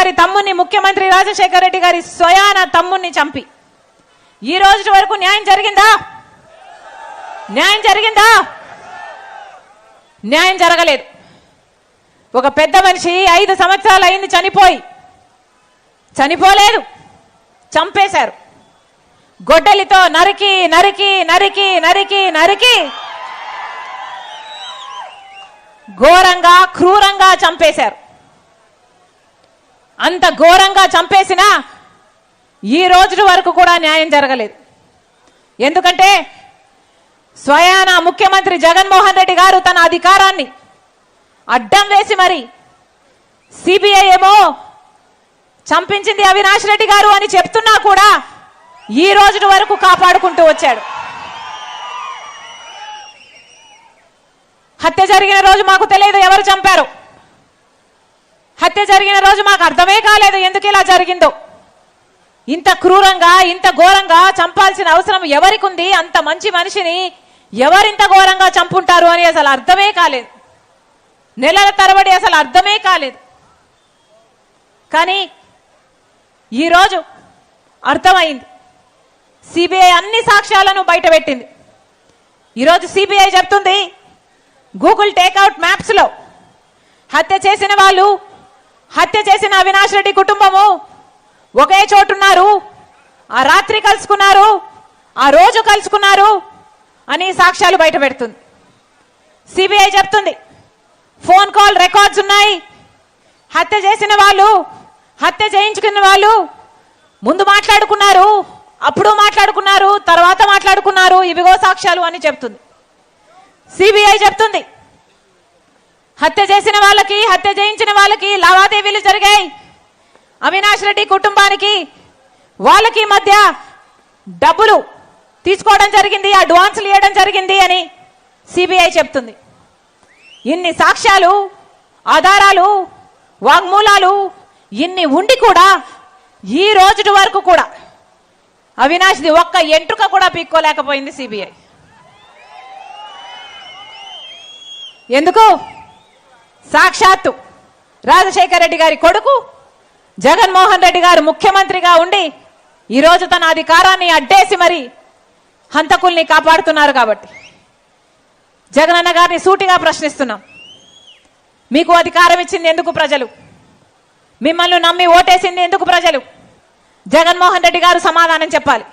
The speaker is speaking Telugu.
గారి తమ్ముని ముఖ్యమంత్రి రాజశేఖర రెడ్డి గారి స్వయాన తమ్ముని చంపి. ఈ రోజు వరకు న్యాయం జరిగిందా? న్యాయం జరిగిందా? న్యాయం జరగలేదు. ఒక పెద్ద మనిషి ఐదు సంవత్సరాలు అయింది చనిపోయి. చనిపోలేదు. చంపేశారు. గొడ్డలితో నరికి నరికి నరికి నరికి నరికి ఘోరంగా క్రూరంగా చంపేశారు. అంత ఘోరంగా చంపేసినా ఈ రోజు వరకు కూడా న్యాయం జరగలేదు. ఎందుకంటే స్వయాన ముఖ్యమంత్రి జగన్మోహన్ రెడ్డి గారు తన అధికారాన్ని అడ్డం వేసి మరి సిబిఐ ఏమో చంపించింది అవినాష్ రెడ్డి గారు అని చెప్తున్నా కూడా ఈ రోజు వరకు కాపాడుకుంటూ వచ్చాడు. హత్య జరిగిన రోజు మాకు తెలియదు ఎవరు చంపారు. హత్య జరిగిన రోజు మాకు అర్థమే కాలేదు ఎందుకు ఇలా జరిగిందో. ఇంత క్రూరంగా ఇంత ఘోరంగా చంపాల్సిన అవసరం ఎవరికి ఉంది అంత మంచి మనిషిని ఎవరింత ఘోరంగా చంపుంటారు అని అసలు అర్థమే కాలేదు. నెలల తరబడి అసలు అర్థమే కాలేదు. కానీ ఈరోజు అర్థమైంది. సిబిఐ అన్ని సాక్ష్యాలను బయటపెట్టింది. ఈరోజు సిబిఐ చెప్తుంది గూగుల్ టేక్అవుట్ మ్యాప్స్లో హత్య చేసిన వాళ్ళు హత్య చేసిన అవినాష్ రెడ్డి కుటుంబము ఒకే చోటున్నారు. ఆ రాత్రి కలుసుకున్నారు. ఆ రోజు కలుసుకున్నారు అని సాక్ష్యాలు బయట పెడుతుంది. సిబిఐ చెప్తుంది. ఫోన్ కాల్ రికార్డ్స్ ఉన్నాయి. హత్య చేసిన వాళ్ళు హత్య చేయించుకున్న వాళ్ళు ముందు మాట్లాడుకున్నారు అప్పుడు మాట్లాడుకున్నారు తర్వాత మాట్లాడుకున్నారు. ఇవిగో సాక్ష్యాలు అని చెప్తుంది. సిబిఐ చెప్తుంది. హత్య చేసిన వాళ్ళకి హత్య చేయించిన వాళ్ళకి లావాదేవీలు జరిగాయి. అవినాష్ రెడ్డి కుటుంబానికి వాళ్ళకి మధ్య డబ్బులు తీసుకోవడం జరిగింది అడ్వాన్సులు ఇవ్వడం జరిగింది అని సిబిఐ చెప్తుంది. ఇన్ని సాక్ష్యాలు ఆధారాలు వాగ్మూలాలు ఇన్ని ఉండి కూడా ఈ రోజు వరకు కూడా అవినాష్ది ఒక్క ఎంట్రుక కూడా పీక్కోలేకపోయింది సిబిఐ. ఎందుకు? సాక్షాత్తు రాజశేఖర రెడ్డి గారి కొడుకు జగన్మోహన్ రెడ్డి గారు ముఖ్యమంత్రిగా ఉండి ఈరోజు తన అధికారాన్ని అడ్డేసి మరి హంతకుల్ని కాపాడుతున్నారు కాబట్టి. జగనన్న గారిని సూటిగా ప్రశ్నిస్తున్నాం. మీకు అధికారం ఇచ్చింది ఎందుకు ప్రజలు? మిమ్మల్ని నమ్మి ఓటేసింది ఎందుకు ప్రజలు? జగన్మోహన్ రెడ్డి గారు సమాధానం చెప్పాలి.